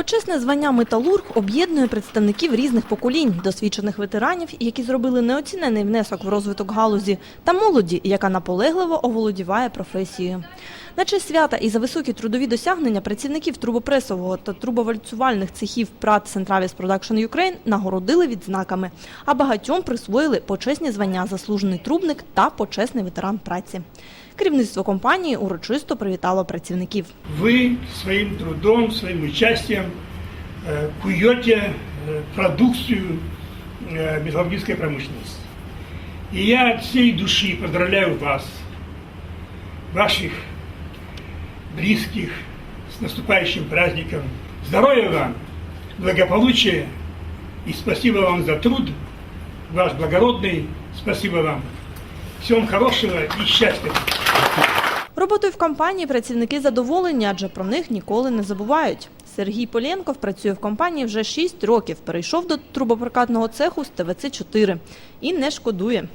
Почесне звання металург об'єднує представників різних поколінь, досвідчених ветеранів, які зробили неоцінений внесок в розвиток галузі, та молоді, яка наполегливо оволодіває професією. На честь свята і за високі трудові досягнення працівників трубопресового та трубовальцювальних цехів ПРАТ Centravis Production Ukraine нагородили відзнаками, а багатьом присвоїли почесні звання заслужений трубник та почесний ветеран праці. Керівництво компанії урочисто привітало працівників. Вы своим трудом, своим участием э, куете э, продукцию э, металлургической промышленности. И я от всей души поздравляю вас, ваших близких с наступающим праздником. Здоровья вам, благополучия и спасибо вам за труд, ваш благородный, спасибо вам. Всем хорошого і щастя. Роботою в компанії працівники задоволені, адже про них ніколи не забувають. Сергій Полєнков працює в компанії вже 6 років, перейшов до трубопрокатного цеху з ТВЦ-4 і не шкодує.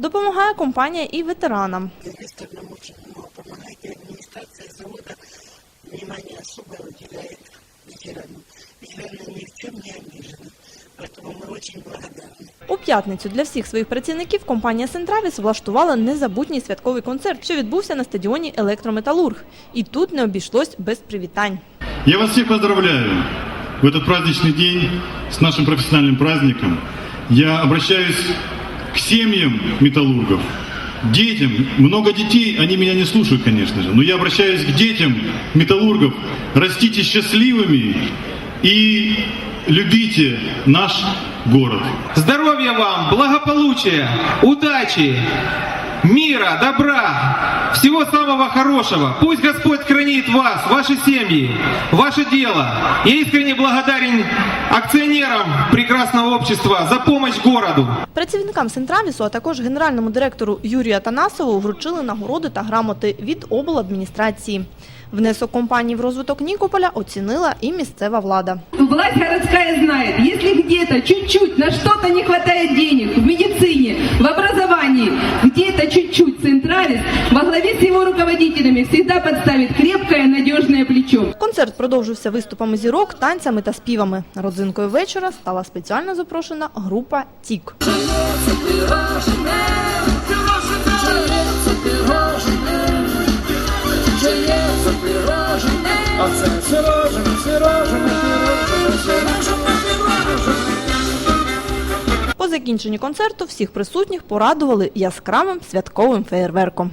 Допомагає компанія і ветеранам. Инвестор нам очень много помогает, и администрация завода внимание особое уделяет ветеранам. Ветераны ни в чем не обижены, поэтому мы очень благодарны. У п'ятницю для всіх своїх працівників компанія Сентравіс влаштувала незабутній святковий концерт, що відбувся на стадіоні Електрометалург. І тут не обійшлось без привітань. Я вас всех поздравляю в этот праздничный день с нашим профессиональным праздником. Я обращаюсь к семьям металлургов, детям. Много детей, они меня не слушают, конечно же, но я обращаюсь к детям металлургов. Растите счастливыми и любите наш город. Здоровья вам, благополучия, удачи, мира, добра, всего самого хорошего. Пусть Господь хранит вас, ваши семьи, ваше дело. Я искренне благодарен акционерам прекрасного общества за помощь городу. Працівникам Сентравісу, а також генеральному директору Юрію Атанасову вручили нагороди та грамоти від обладміністрації. Внесок компанії в розвиток Нікополя оцінила і місцева влада. Власть городская знает, если где-то чуть-чуть на что-то не хватает денег в медицине, в образовании, где-то чуть-чуть Централис во главе с его руководителями всегда подставит крепкое надежное плечо. Концерт продовжився виступами зірок, танцями та співами. Родзинкою вечора стала спеціально запрошена група Тік. Закінченні концерту всіх присутніх порадували яскравим святковим феєрверком.